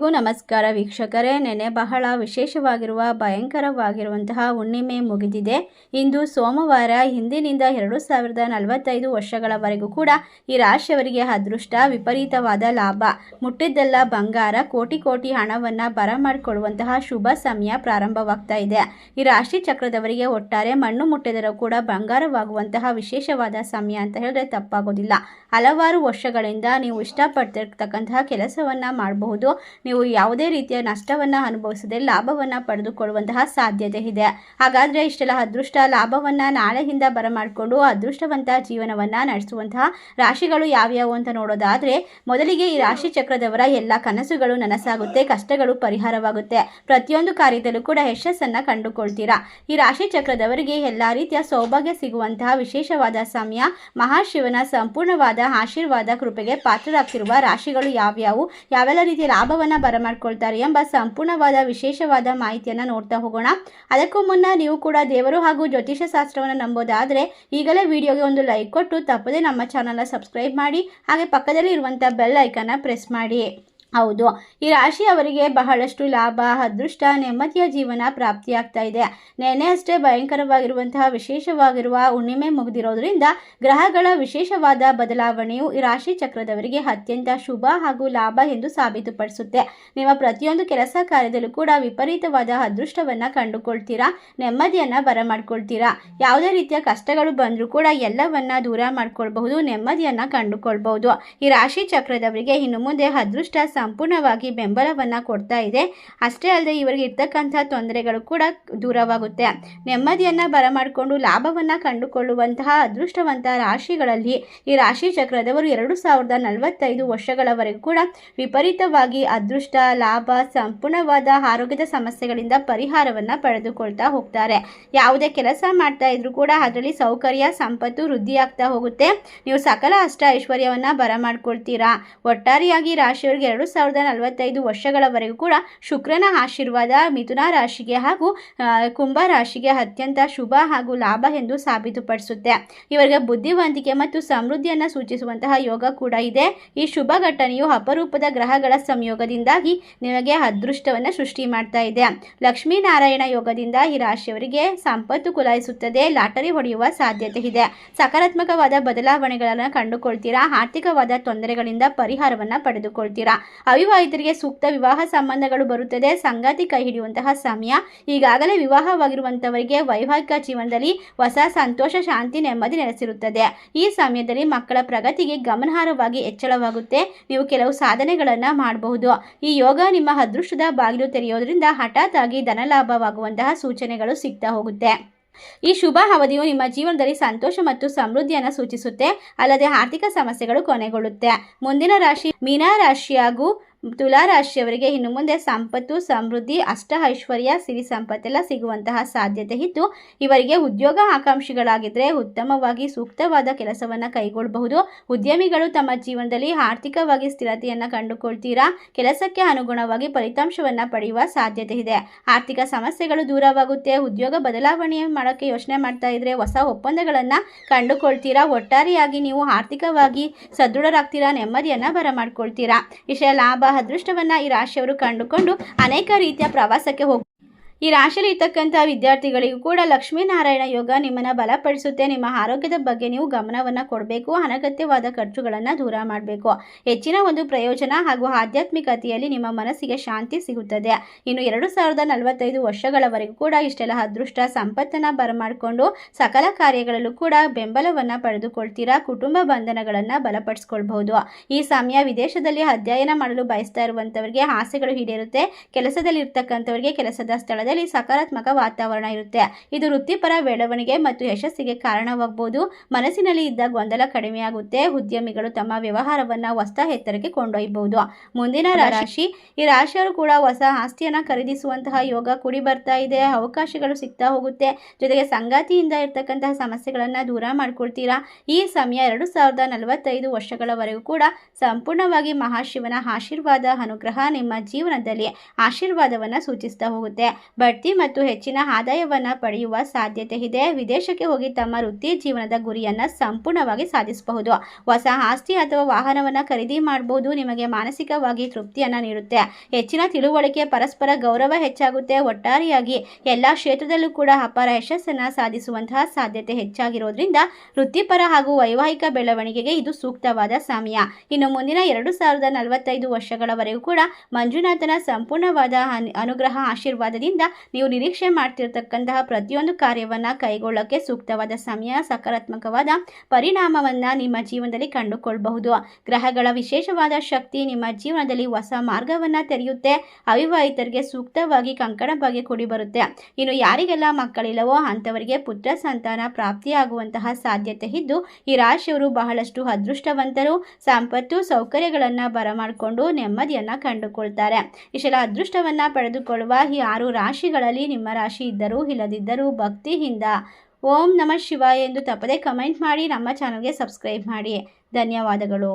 ಗೂ ನಮಸ್ಕಾರ ವೀಕ್ಷಕರೇ. ನೆನೆ ಬಹಳ ವಿಶೇಷವಾಗಿರುವ, ಭಯಂಕರವಾಗಿರುವಂತಹ ಹುಣ್ಣಿಮೆ ಮುಗಿದಿದೆ. ಇಂದು ಸೋಮವಾರ, ಹಿಂದಿನಿಂದ ಎರಡು ಸಾವಿರದ ನಲವತ್ತೈದು ವರ್ಷಗಳವರೆಗೂ ಕೂಡ ಈ ರಾಶಿಯವರಿಗೆ ಅದೃಷ್ಟ, ವಿಪರೀತವಾದ ಲಾಭ. ಮುಟ್ಟಿದ್ದೆಲ್ಲ ಬಂಗಾರ, ಕೋಟಿ ಕೋಟಿ ಹಣವನ್ನು ಬರಮಾಡಿಕೊಳ್ಳುವಂತಹ ಶುಭ ಸಮಯ ಪ್ರಾರಂಭವಾಗ್ತಾ ಇದೆ. ಈ ರಾಶಿ ಚಕ್ರದವರಿಗೆ ಒಟ್ಟಾರೆ ಮಣ್ಣು ಮುಟ್ಟಿದರೂ ಕೂಡ ಬಂಗಾರವಾಗುವಂತಹ ವಿಶೇಷವಾದ ಸಮಯ ಅಂತ ಹೇಳಿದ್ರೆ ತಪ್ಪಾಗೋದಿಲ್ಲ. ಹಲವಾರು ವರ್ಷಗಳಿಂದ ನೀವು ಇಷ್ಟಪಡ್ತಿರ್ತಕ್ಕಂತಹ ಕೆಲಸವನ್ನು ಮಾಡಬಹುದು. ನೀವು ಯಾವುದೇ ರೀತಿಯ ನಷ್ಟವನ್ನು ಅನುಭವಿಸದೆ ಲಾಭವನ್ನು ಪಡೆದುಕೊಳ್ಳುವಂತಹ ಸಾಧ್ಯತೆ ಇದೆ. ಹಾಗಾದರೆ ಇಷ್ಟೆಲ್ಲ ಅದೃಷ್ಟ ಲಾಭವನ್ನು ನಾಳೆಯಿಂದ ಬರಮಾಡಿಕೊಂಡು ಅದೃಷ್ಟವಂತ ಜೀವನವನ್ನು ನಡೆಸುವಂತಹ ರಾಶಿಗಳು ಯಾವ್ಯಾವು ಅಂತ ನೋಡೋದಾದರೆ ಮೊದಲಿಗೆ ಈ ರಾಶಿ ಚಕ್ರದವರ ಎಲ್ಲ ಕನಸುಗಳು ನನಸಾಗುತ್ತೆ, ಕಷ್ಟಗಳು ಪರಿಹಾರವಾಗುತ್ತೆ. ಪ್ರತಿಯೊಂದು ಕಾರ್ಯದಲ್ಲೂ ಕೂಡ ಯಶಸ್ಸನ್ನು ಕಂಡುಕೊಳ್ತೀರಾ? ಈ ರಾಶಿ ಚಕ್ರದವರಿಗೆ ಎಲ್ಲ ರೀತಿಯ ಸೌಭಾಗ್ಯ ಸಿಗುವಂತಹ ವಿಶೇಷವಾದ ಸಮಯ, ಮಹಾಶಿವನ ಸಂಪೂರ್ಣವಾದ ಆಶೀರ್ವಾದ, ಕೃಪೆಗೆ ಪಾತ್ರರಾಗ್ತಿರುವ ರಾಶಿಗಳು ಯಾವ್ಯಾವು? ಯಾವೆಲ್ಲ ರೀತಿಯ ಲಾಭವನ್ನು ಬರಮಾಡ್ಕೊಳ್ತಾರೆ ಎಂಬ ಸಂಪೂರ್ಣವಾದ ವಿಶೇಷವಾದ ಮಾಹಿತಿಯನ್ನು ನೋಡ್ತಾ ಹೋಗೋಣ. ಅದಕ್ಕೂ ಮುನ್ನ ನೀವು ಕೂಡ ದೇವರು ಹಾಗೂ ಜ್ಯೋತಿಷ ಶಾಸ್ತ್ರವನ್ನು ನಂಬೋದಾದರೆ ಈಗಲೇ ವಿಡಿಯೋಗೆ ಒಂದು ಲೈಕ್ ಕೊಟ್ಟು ತಪ್ಪದೇ ನಮ್ಮ ಚಾನಲ್ನ ಸಬ್ಸ್ಕ್ರೈಬ್ ಮಾಡಿ ಹಾಗೆ ಪಕ್ಕದಲ್ಲಿ ಇರುವಂಥ ಬೆಲ್ ಐಕನ್ನ ಪ್ರೆಸ್ ಮಾಡಿ. ಹೌದು. ಈ ರಾಶಿ ಅವರಿಗೆ ಬಹಳಷ್ಟು ಲಾಭ, ಅದೃಷ್ಟ, ನೆಮ್ಮದಿಯ ಜೀವನ ಪ್ರಾಪ್ತಿಯಾಗ್ತಾ ಇದೆ. ನೆನೆ ಅಷ್ಟೇ ಭಯಂಕರವಾಗಿರುವಂತಹ ವಿಶೇಷವಾಗಿರುವ ಹುಣ್ಣಿಮೆ ಮುಗಿದಿರೋದ್ರಿಂದ ಗ್ರಹಗಳ ವಿಶೇಷವಾದ ಬದಲಾವಣೆಯು ಈ ರಾಶಿ ಚಕ್ರದವರಿಗೆ ಅತ್ಯಂತ ಶುಭ ಹಾಗೂ ಲಾಭ ಎಂದು ಸಾಬೀತುಪಡಿಸುತ್ತೆ. ನಿಮ್ಮ ಪ್ರತಿಯೊಂದು ಕೆಲಸ ಕಾರ್ಯದಲ್ಲೂ ಕೂಡ ವಿಪರೀತವಾದ ಅದೃಷ್ಟವನ್ನು ಕಂಡುಕೊಳ್ತೀರಾ? ನೆಮ್ಮದಿಯನ್ನು ಬರಮಾಡ್ಕೊಳ್ತೀರಾ? ಯಾವುದೇ ರೀತಿಯ ಕಷ್ಟಗಳು ಬಂದರೂ ಕೂಡ ಎಲ್ಲವನ್ನ ದೂರ ಮಾಡ್ಕೊಳ್ಬಹುದು, ನೆಮ್ಮದಿಯನ್ನು ಕಂಡುಕೊಳ್ಬಹುದು. ಈ ರಾಶಿ ಚಕ್ರದವರಿಗೆ ಇನ್ನು ಮುಂದೆ ಅದೃಷ್ಟ ಸಂಪೂರ್ಣವಾಗಿ ಬೆಂಬಲವನ್ನು ಕೊಡ್ತಾ ಇದೆ. ಅಷ್ಟೇ ಅಲ್ಲದೆ ಇವರಿಗೆ ಇರ್ತಕ್ಕಂಥ ತೊಂದರೆಗಳು ಕೂಡ ದೂರವಾಗುತ್ತೆ. ನೆಮ್ಮದಿಯನ್ನು ಬರಮಾಡಿಕೊಂಡು ಲಾಭವನ್ನು ಕಂಡುಕೊಳ್ಳುವಂತಹ ಅದೃಷ್ಟವಂತ ರಾಶಿಗಳಲ್ಲಿ ಈ ರಾಶಿ ಚಕ್ರದವರು ಎರಡು ಸಾವಿರದ ನಲವತ್ತೈದು ವರ್ಷಗಳವರೆಗೂ ಕೂಡ ವಿಪರೀತವಾಗಿ ಅದೃಷ್ಟ, ಲಾಭ, ಸಂಪೂರ್ಣವಾದ ಆರೋಗ್ಯದ ಸಮಸ್ಯೆಗಳಿಂದ ಪರಿಹಾರವನ್ನು ಪಡೆದುಕೊಳ್ತಾ ಹೋಗ್ತಾರೆ. ಯಾವುದೇ ಕೆಲಸ ಮಾಡ್ತಾ ಇದ್ರೂ ಕೂಡ ಅದರಲ್ಲಿ ಸೌಕರ್ಯ, ಸಂಪತ್ತು ವೃದ್ಧಿಯಾಗ್ತಾ ಹೋಗುತ್ತೆ. ನೀವು ಸಕಲ ಅಷ್ಟ ಐಶ್ವರ್ಯವನ್ನು ಬರಮಾಡ್ಕೊಳ್ತೀರಾ. ಒಟ್ಟಾರೆಯಾಗಿ ರಾಶಿಯವರಿಗೆ ಎರಡು ಸಾವಿರದ ನಲವತ್ತೈದು ವರ್ಷಗಳವರೆಗೂ ಕೂಡ ಶುಕ್ರನ ಆಶೀರ್ವಾದ ಮಿಥುನ ರಾಶಿಗೆ ಹಾಗೂ ಕುಂಭ ರಾಶಿಗೆ ಅತ್ಯಂತ ಶುಭ ಹಾಗೂ ಲಾಭ ಎಂದು ಸಾಬೀತುಪಡಿಸುತ್ತೆ. ಇವರಿಗೆ ಬುದ್ಧಿವಂತಿಕೆ ಮತ್ತು ಸಮೃದ್ಧಿಯನ್ನು ಸೂಚಿಸುವಂತಹ ಯೋಗ ಕೂಡ ಇದೆ. ಈ ಶುಭ ಘಟನೆಯು ಅಪರೂಪದ ಗ್ರಹಗಳ ಸಂಯೋಗದಿಂದಾಗಿ ನಿಮಗೆ ಅದೃಷ್ಟವನ್ನು ಸೃಷ್ಟಿ ಮಾಡ್ತಾ ಇದೆ. ಲಕ್ಷ್ಮೀನಾರಾಯಣ ಯೋಗದಿಂದ ಈ ರಾಶಿಯವರಿಗೆ ಸಂಪತ್ತು ಕುಲಾಯಿಸುತ್ತದೆ. ಲಾಟರಿ ಹೊಡೆಯುವ ಸಾಧ್ಯತೆ ಇದೆ. ಸಕಾರಾತ್ಮಕವಾದ ಬದಲಾವಣೆಗಳನ್ನು ಕಂಡುಕೊಳ್ತೀರಾ? ಆರ್ಥಿಕವಾದ ತೊಂದರೆಗಳಿಂದ ಪರಿಹಾರವನ್ನು ಪಡೆದುಕೊಳ್ತೀರಾ? ಅವಿವಾಹಿತರಿಗೆ ಸೂಕ್ತ ವಿವಾಹ ಸಂಬಂಧಗಳು ಬರುತ್ತದೆ. ಸಂಗಾತಿ ಕೈ ಹಿಡಿಯುವಂತಹ ಸಮಯ. ಈಗಾಗಲೇ ವಿವಾಹವಾಗಿರುವಂಥವರಿಗೆ ವೈವಾಹಿಕ ಜೀವನದಲ್ಲಿ ಹೊಸ ಸಂತೋಷ, ಶಾಂತಿ, ನೆಮ್ಮದಿ ನೆಲೆಸಿರುತ್ತದೆ. ಈ ಸಮಯದಲ್ಲಿ ಮಕ್ಕಳ ಪ್ರಗತಿಗೆ ಗಮನಾರ್ಹವಾಗಿ ಹೆಚ್ಚಳವಾಗುತ್ತೆ. ನೀವು ಕೆಲವು ಸಾಧನೆಗಳನ್ನು ಮಾಡಬಹುದು. ಈ ಯೋಗ ನಿಮ್ಮ ಅದೃಷ್ಟದ ಬಾಗಿಲು ತೆರೆಯೋದ್ರಿಂದ ಹಠಾತ್ ಆಗಿ ಧನಲಾಭವಾಗುವಂತಹ ಸೂಚನೆಗಳು ಸಿಗ್ತಾ ಹೋಗುತ್ತೆ. ಈ ಶುಭ ಅವಧಿಯು ನಿಮ್ಮ ಜೀವನದಲ್ಲಿ ಸಂತೋಷ ಮತ್ತು ಸಮೃದ್ಧಿಯನ್ನು ಸೂಚಿಸುತ್ತೆ, ಅಲ್ಲದೆ ಆರ್ಥಿಕ ಸಮಸ್ಯೆಗಳು ಕೊನೆಗೊಳ್ಳುತ್ತೆ. ಮುಂದಿನ ರಾಶಿ ಮೀನಾ ರಾಶಿ ಹಾಗೂ ತುಲಾ ರಾಶಿಯವರಿಗೆ ಇನ್ನು ಮುಂದೆ ಸಂಪತ್ತು, ಸಮೃದ್ಧಿ, ಅಷ್ಟ ಐಶ್ವರ್ಯ, ಸಿರಿ ಸಂಪತ್ತೆಲ್ಲ ಸಿಗುವಂತಹ ಸಾಧ್ಯತೆ ಇದ್ದು ಇವರಿಗೆ ಉದ್ಯೋಗ ಆಕಾಂಕ್ಷಿಗಳಾಗಿದ್ದರೆ ಉತ್ತಮವಾಗಿ ಸೂಕ್ತವಾದ ಕೆಲಸವನ್ನು ಕೈಗೊಳ್ಳಬಹುದು ಉದ್ಯಮಿಗಳು ತಮ್ಮ ಜೀವನದಲ್ಲಿ ಆರ್ಥಿಕವಾಗಿ ಸ್ಥಿರತೆಯನ್ನು ಕಂಡುಕೊಳ್ತೀರಾ? ಕೆಲಸಕ್ಕೆ ಅನುಗುಣವಾಗಿ ಫಲಿತಾಂಶವನ್ನು ಪಡೆಯುವ ಸಾಧ್ಯತೆ ಇದೆ. ಆರ್ಥಿಕ ಸಮಸ್ಯೆಗಳು ದೂರವಾಗುತ್ತೆ. ಉದ್ಯೋಗ ಬದಲಾವಣೆ ಮಾಡೋಕ್ಕೆ ಯೋಚನೆ ಮಾಡ್ತಾ ಇದ್ರೆ ಹೊಸ ಒಪ್ಪಂದಗಳನ್ನು ಕಂಡುಕೊಳ್ತೀರಾ? ಒಟ್ಟಾರೆಯಾಗಿ ನೀವು ಆರ್ಥಿಕವಾಗಿ ಸದೃಢರಾಗ್ತೀರಾ? ನೆಮ್ಮದಿಯನ್ನು ಬರಮಾಡ್ಕೊಳ್ತೀರಾ? ವಿಷಯ ಲಾಭ ಅದೃಷ್ಟವನ್ನು ಈ ರಾಶಿಯವರು ಕಂಡುಕೊಂಡು ಅನೇಕ ರೀತಿಯ ಪ್ರವಾಸಕ್ಕೆ ಹೋಗ ಈ ರಾಶಿಯಲ್ಲಿ ಇರ್ತಕ್ಕಂಥ ವಿದ್ಯಾರ್ಥಿಗಳಿಗೂ ಕೂಡ ಲಕ್ಷ್ಮೀನಾರಾಯಣ ಯೋಗ ನಿಮ್ಮನ್ನು ಬಲಪಡಿಸುತ್ತೆ. ನಿಮ್ಮ ಆರೋಗ್ಯದ ಬಗ್ಗೆ ನೀವು ಗಮನವನ್ನು ಕೊಡಬೇಕು. ಅನಗತ್ಯವಾದ ಖರ್ಚುಗಳನ್ನು ದೂರ ಮಾಡಬೇಕು. ಹೆಚ್ಚಿನ ಒಂದು ಪ್ರಯೋಜನ ಹಾಗೂ ಆಧ್ಯಾತ್ಮಿಕತೆಯಲ್ಲಿ ನಿಮ್ಮ ಮನಸ್ಸಿಗೆ ಶಾಂತಿ ಸಿಗುತ್ತದೆ. ಇನ್ನು ಎರಡು ಸಾವಿರದ ನಲವತ್ತೈದು ವರ್ಷಗಳವರೆಗೂ ಕೂಡ ಇಷ್ಟೆಲ್ಲ ಅದೃಷ್ಟ ಸಂಪತ್ತನ್ನು ಬರಮಾಡಿಕೊಂಡು ಸಕಲ ಕಾರ್ಯಗಳಲ್ಲೂ ಕೂಡ ಬೆಂಬಲವನ್ನು ಪಡೆದುಕೊಳ್ತೀರಾ? ಕುಟುಂಬ ಬಂಧನಗಳನ್ನು ಬಲಪಡಿಸ್ಕೊಳ್ಬಹುದು. ಈ ಸಮಯ ವಿದೇಶದಲ್ಲಿ ಅಧ್ಯಯನ ಮಾಡಲು ಬಯಸ್ತಾ ಇರುವಂಥವರಿಗೆ ಆಸೆಗಳು ಈಡೇರುತ್ತೆ. ಕೆಲಸದಲ್ಲಿ ಇರ್ತಕ್ಕಂಥವರಿಗೆ ಕೆಲಸದ ಸ್ಥಳದಲ್ಲಿ ಸಕಾರಾತ್ಮಕ ವಾತಾವರಣ ಇರುತ್ತೆ. ಇದು ವೃತ್ತಿಪರ ಬೆಳವಣಿಗೆ ಮತ್ತು ಯಶಸ್ಸಿಗೆ ಕಾರಣವಾಗಬಹುದು ಮನಸ್ಸಿನಲ್ಲಿ ಇದ್ದ ಗೊಂದಲ ಕಡಿಮೆಯಾಗುತ್ತೆ. ಉದ್ಯಮಿಗಳು ತಮ್ಮ ವ್ಯವಹಾರವನ್ನು ಹೊಸ ಎತ್ತರಕ್ಕೆ ಕೊಂಡೊಯ್ಯಬಹುದು ಮುಂದಿನ ರಾಶಿ ಈ ರಾಶಿಯವರು ಕೂಡ ಹೊಸ ಆಸ್ತಿಯನ್ನ ಖರೀದಿಸುವಂತಹ ಯೋಗ ಕೂಡಿ ಬರ್ತಾ ಇದೆ. ಅವಕಾಶಗಳು ಸಿಗ್ತಾ ಹೋಗುತ್ತೆ. ಜೊತೆಗೆ ಸಂಗಾತಿಯಿಂದ ಇರ್ತಕ್ಕಂತಹ ಸಮಸ್ಯೆಗಳನ್ನು ದೂರ ಮಾಡ್ಕೊಳ್ತೀರಾ? ಈ ಸಮಯ ಎರಡು ಸಾವಿರದ ನಲವತ್ತೈದು ವರ್ಷಗಳವರೆಗೂ ಕೂಡ ಸಂಪೂರ್ಣವಾಗಿ ಮಹಾಶಿವನ ಆಶೀರ್ವಾದ ಅನುಗ್ರಹ ನಿಮ್ಮ ಜೀವನದಲ್ಲಿ ಆಶೀರ್ವಾದವನ್ನು ಸೂಚಿಸ್ತಾ ಹೋಗುತ್ತೆ. ಬಡ್ತಿ ಮತ್ತು ಹೆಚ್ಚಿನ ಆದಾಯವನ್ನು ಪಡೆಯುವ ಸಾಧ್ಯತೆ ಇದೆ. ವಿದೇಶಕ್ಕೆ ಹೋಗಿ ತಮ್ಮ ವೃತ್ತಿ ಜೀವನದ ಗುರಿಯನ್ನು ಸಂಪೂರ್ಣವಾಗಿ ಸಾಧಿಸಬಹುದು. ಹೊಸ ಆಸ್ತಿ ಅಥವಾ ವಾಹನವನ್ನು ಖರೀದಿ ಮಾಡಬಹುದು ನಿಮಗೆ ಮಾನಸಿಕವಾಗಿ ತೃಪ್ತಿಯನ್ನು ನೀಡುತ್ತೆ. ಹೆಚ್ಚಿನ ತಿಳುವಳಿಕೆ, ಪರಸ್ಪರ ಗೌರವ ಹೆಚ್ಚಾಗುತ್ತೆ. ಒಟ್ಟಾರೆಯಾಗಿ ಎಲ್ಲ ಕ್ಷೇತ್ರದಲ್ಲೂ ಕೂಡ ಅಪಾರ ಯಶಸ್ಸನ್ನು ಸಾಧಿಸುವಂತಹ ಸಾಧ್ಯತೆ ಹೆಚ್ಚಾಗಿರೋದ್ರಿಂದ ವೃತ್ತಿಪರ ಹಾಗೂ ವೈವಾಹಿಕ ಬೆಳವಣಿಗೆಗೆ ಇದು ಸೂಕ್ತವಾದ ಸಮಯ. ಇನ್ನು ಮುಂದಿನ ಎರಡು ಸಾವಿರದ ನಲವತ್ತೈದು ವರ್ಷಗಳವರೆಗೂ ಕೂಡ ಮಂಜುನಾಥನ ಸಂಪೂರ್ಣವಾದ ಅನ್- ಅನುಗ್ರಹ ಆಶೀರ್ವಾದದಿಂದ ನೀವು ನಿರೀಕ್ಷೆ ಮಾಡ್ತಿರ್ತಕ್ಕಂತಹ ಪ್ರತಿಯೊಂದು ಕಾರ್ಯವನ್ನು ಕೈಗೊಳ್ಳೋಕ್ಕೆ ಸೂಕ್ತವಾದ ಸಮಯ, ಸಕಾರಾತ್ಮಕವಾದ ಪರಿಣಾಮವನ್ನು ನಿಮ್ಮ ಜೀವನದಲ್ಲಿ ಕಂಡುಕೊಳ್ಬಹುದು. ಗ್ರಹಗಳ ವಿಶೇಷವಾದ ಶಕ್ತಿ ನಿಮ್ಮ ಜೀವನದಲ್ಲಿ ಹೊಸ ಮಾರ್ಗವನ್ನು ತೆರೆಯುತ್ತೆ. ಅವಿವಾಹಿತರಿಗೆ ಸೂಕ್ತವಾಗಿ ಕಂಕಣ ಬಗ್ಗೆ ಕೂಡಿಬರುತ್ತೆ ಇನ್ನು ಯಾರಿಗೆಲ್ಲ ಮಕ್ಕಳಿಲ್ಲವೋ ಅಂಥವರಿಗೆ ಪುತ್ರ ಸಂತಾನ ಪ್ರಾಪ್ತಿಯಾಗುವಂತಹ ಸಾಧ್ಯತೆ ಇದ್ದು, ಈ ರಾಶಿಯವರು ಬಹಳಷ್ಟು ಅದೃಷ್ಟವಂತರು. ಸಂಪತ್ತು, ಸೌಕರ್ಯಗಳನ್ನು ಬರಮಾಡಿಕೊಂಡು ನೆಮ್ಮದಿಯನ್ನು ಕಂಡುಕೊಳ್ತಾರೆ. ಇಷ್ಟೆಲ್ಲ ಅದೃಷ್ಟವನ್ನು ಪಡೆದುಕೊಳ್ಳುವ ಈ ಆರು ರಾಶಿಗಳಲ್ಲಿ ನಿಮ್ಮ ರಾಶಿ ಇದ್ದರೂ ಇಲ್ಲದಿದ್ದರೂ ಭಕ್ತಿಯಿಂದ ಓಂ ನಮಃ ಶಿವ ಎಂದು ತಪ್ಪದೆ ಕಮೆಂಟ್ ಮಾಡಿ ನಮ್ಮ ಚಾನಲ್ಗೆ ಸಬ್ಸ್ಕ್ರೈಬ್ ಮಾಡಿ. ಧನ್ಯವಾದಗಳು.